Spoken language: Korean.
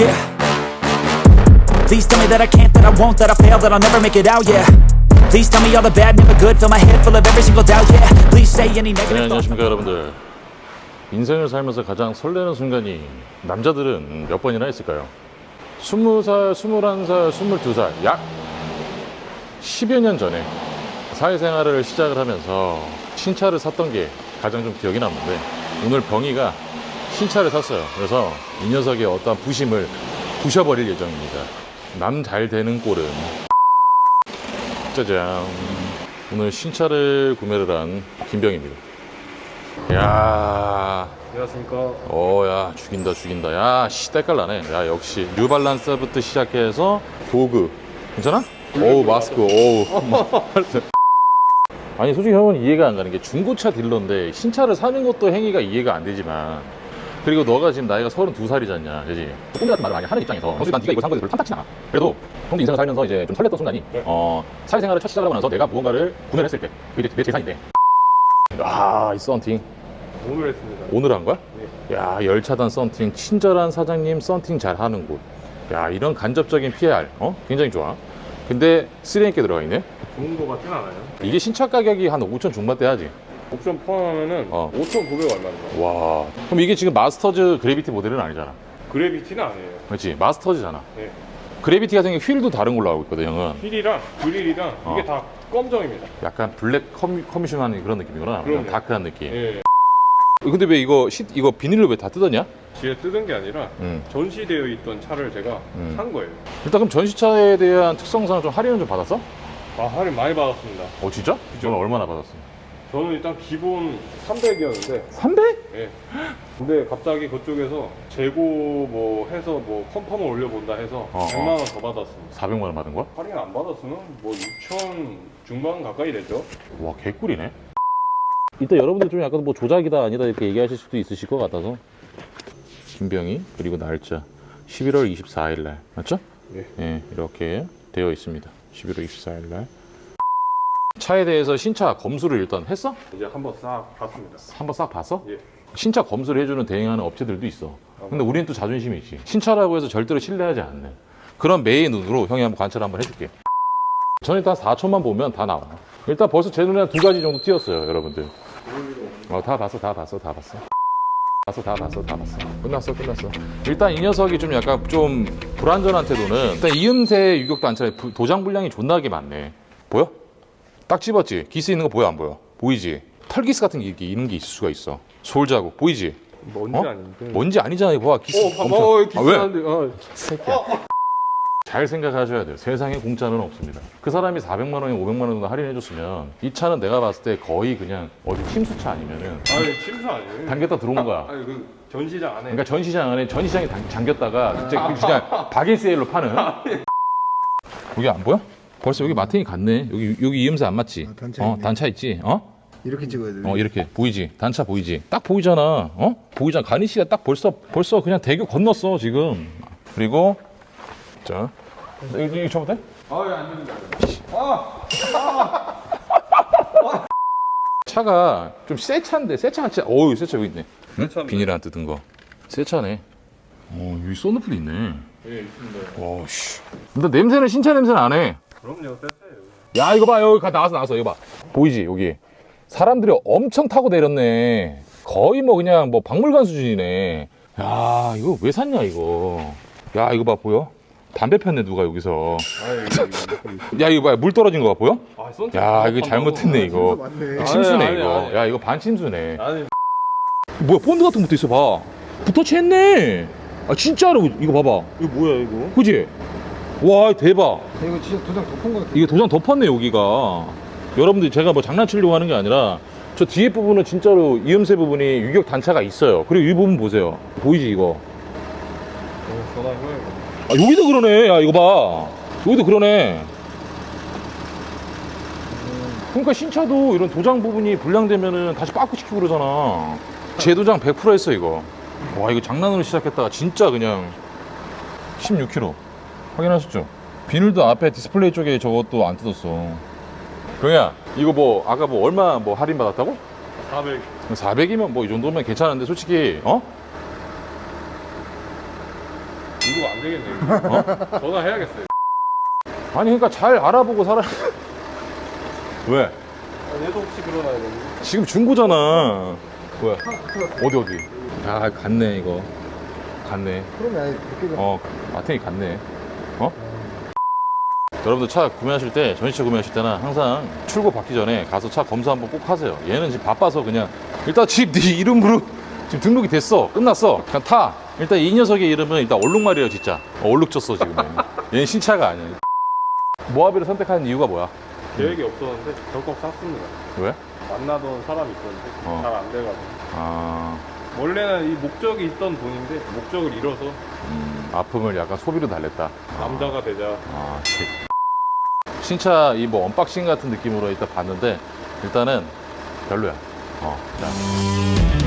yeah. Please tell me that I can't, that I won't, that I fail, that I'll never make it out, yeah. Please tell me all the bad, never good, fill my head full of every single doubt, yeah. Please say any 네, negative thoughts. 안녕하십니까 여러분들 인생을 살면서 가장 설레는 순간이 남자들은 몇 번이나 있을까요? 20살, 21살, 22살 약 10여 년 전에 사회생활을 시작을 하면서 신차를 샀던 게 가장 좀 기억이 남는데 오늘 병이가 신차를 샀어요 그래서 이 녀석의 어떠한 부심을 부셔버릴 예정입니다 남 잘 되는 꼴은 짜잔 오늘 신차를 구매를 한 김병입니다 야, 안녕하십니까. 어, 야, 죽인다, 죽인다. 야, 씨, 때깔 나네. 야, 역시. 뉴발란스부터 시작해서 도그. 괜찮아? 어우, 마스크, 어우. 아니, 솔직히 형은 이해가 안 가는 게 중고차 딜러인데 신차를 사는 것도 행위가 이해가 안 되지만 그리고 너가 지금 나이가 32살이잖냐, 그지? 꼰대 같은 말을 많이 하는 입장에서 솔직히 난 네가 이거 산 거에 별로 탐탁치 않아. 그래도 형도 인생을 살면서 이제 좀 설렜던 순간이 어, 사회생활을 첫 시작을 하고 나서 내가 무언가를 구매를 했을 때 그게 이제 내 재산인데 아, 이 썬팅. 오늘 했습니다. 오늘 한 거야? 야 열차단 썬팅 친절한 사장님 썬팅 잘하는 곳. 야 이런 간접적인 PR 어 굉장히 좋아. 근데 쓰레기 게 들어가 있네. 좋은 거 같진 않아요. 이게 신차 가격이 한 5천 중반대 하지. 옵션 포함하면은 어. 5,900 얼마인가? 와 그럼 이게 지금 마스터즈 그래비티 모델은 아니잖아. 그래비티는 아니에요. 그렇지 마스터즈잖아. 네. 그래비티 같은 게 휠도 다른 걸로 알고 있거든 형은. 휠이랑 그릴이랑 어. 이게 다 검정입니다. 약간 블랙 커미, 커미션한 그런 느낌이구나. 그럼요. 다크한 느낌. 예. 근데 왜 이거 시, 이거 비닐로 왜 다 뜯었냐? 뒤에 뜯은 게 아니라 음. 전시되어 있던 차를 제가 음. 산 거예요. 일단 그럼 전시차에 대한 특성상 좀 할인은 좀 받았어? 아, 할인 많이 받았습니다. 어 진짜? 너는 얼마나 받았어? 저는 일단 기본 300이었는데 300? 예. 근데 갑자기 그쪽에서 재고 뭐 해서 뭐 컴펌을 올려본다 해서 어, 100만 원 더 받았습니다. 400만 원 받은 거야? 할인 안 받았으면 뭐 6천 중반 가까이 되죠. 와 개꿀이네. 이따 여러분들 좀 약간 뭐 조작이다 아니다 이렇게 얘기하실 수도 있으실 것 같아서 김병희 그리고 날짜 11월 24일 날 맞죠? 예. 예, 이렇게 되어 있습니다. 11월 24일 날 차에 대해서 신차 검수를 일단 했어? 이제 한번 싹 봤습니다. 한번 싹 봤어? 예. 신차 검수를 해주는 대행하는 업체들도 있어. 근데 우리는 또 자존심이 있지. 신차라고 해서 절대로 신뢰하지 않는 그런 매의 눈으로 형이 한번 관찰 한번 해줄게. 저는 일단 4초만 보면 다 나와. 일단 벌써 제 눈에 한두 가지 정도 띄었어요, 여러분들. 어, 다 봤어, 다 봤어, 다 봤어. 봤어, 다 봤어, 다 봤어. 끝났어, 끝났어. 일단 이 녀석이 좀 약간 좀 불안전한 태도는 일단 이음새 유격 단차에 부- 도장 분량이 존나게 많네. 보여? 딱 집었지? 기스 있는 거 보여, 안 보여? 보이지? 털기스 같은 게 이렇게 있는 게 있을 수가 있어. 솔 자국 보이지? 뭔지 어? 아닌데. 뭔지 아니잖아, 이거 봐. 기스 어, 봐봐. 어, 아, 왜? 기스한데. 어, 잘 생각하셔야 돼요. 세상에 공짜는 없습니다. 그 사람이 400만 원에 500만 원 정도 할인해줬으면 이 차는 내가 봤을 때 거의 그냥 어디 침수차 아니면은 아니, 침수 아니에요. 담겼다 들어온 거야. 아니, 그 전시장 안에. 그러니까 전시장 안에 전시장에 당- 잠겼다가 진짜 그 그냥 바게세일로 파는. 여기 안 보여? 벌써 여기 마탱이 갔네. 여기 여기 이음새 안 맞지? 아, 단차 어 있네. 단차 있지? 어? 이렇게 찍어야 돼. 어 이렇게 보이지? 단차 보이지? 딱 보이잖아. 어? 보이잖아. 가니시가 딱 벌써 벌써 그냥 대교 건넜어 지금. 그리고 자 이거, 이거 쳐도 돼? 아, 예, 안 됩니다. 차가 좀 새 차인데 새 차가 진짜 어우 새 차 여기 있네. 응? 차인데. 비닐 안 뜯은 거. 새 차네. 어 여기 썬루프도 있네. 예, 있습니다. 와 씨. 근데 냄새는 신차 냄새는 안 해. 그럼요, 뺐어요. 야 이거 봐. 여기 가 나왔어 나왔어 이거 봐. 보이지? 여기. 사람들이 엄청 타고 내렸네. 거의 뭐 그냥 뭐 박물관 수준이네. 야 이거 왜 샀냐 이거. 야 이거 봐 보여? 담배 폈네 누가 여기서. 아, 이거, 야 이거 봐. 물 떨어진 거 봐 보여? 아, 쏜야 이거 잘못했네 이거. 맞네. 침수네 아니, 이거. 아니. 야 이거 반침수네. 아니, 뭐야 본드 같은 것도 있어 봐. 붙어치 했네. 아 진짜로? 이거 봐봐. 이거 뭐야, 이거? 그지 와 대박. 이거 진짜 도장 덮은 거 같아. 이게 도장 덮었네 여기가. 여러분들 제가 뭐 장난치려고 하는 게 아니라 저 뒤에 부분은 진짜로 이음새 부분이 유격 단차가 있어요. 그리고 이 부분 보세요. 보이지 이거? 어. 아 여기도 그러네. 야 이거 봐. 여기도 그러네. 그러니까 신차도 이런 도장 부분이 불량되면은 다시 빠꾸 시키고 그러잖아. 재도장 100% 했어 이거. 와 이거 장난으로 시작했다가 진짜 그냥 16kg 확인하셨죠? 비닐도 앞에 디스플레이 쪽에 저것도 안 뜯었어 병야 이거 뭐 아까 뭐 얼마 뭐 할인 받았다고? 400. 400이면 뭐 이 정도면 괜찮은데 솔직히 어? 이거 안 되겠네. 이거. 전화해야겠어요. 아니 그러니까 잘 알아보고 살아. 왜? 아, 얘도 혹시 그러나요? 이거? 지금 중고잖아. 왜? 어디 어디? 아 갔네 이거. 갔네. 그러면 아예 그렇게 어 마탱이 갔네. 어? 여러분들 차 구매하실 때 전시차 구매하실 때는 항상 출고 받기 전에 가서 차 검사 한번 꼭 하세요. 얘는 지금 바빠서 그냥 일단 집 네 이름으로 지금 등록이 됐어. 끝났어. 그냥 타. 일단 이 녀석의 이름은 일단 얼룩말이에요 진짜. 어, 얼룩 졌어 지금. 얘는. 얘는 신차가 아니야. 모하비를 선택하는 이유가 뭐야? 계획이 없었는데 덜컥 샀습니다. 왜? 만나던 사람이 있었는데 어. 잘 안 돼가지고. 아 원래는 이 목적이 있던 돈인데 목적을 잃어서 음, 아픔을 약간 소비로 달랬다. 남자가 되자. 아, 씨. 신차 이 뭐 언박싱 같은 느낌으로 일단 봤는데 일단은 별로야. 어, 자.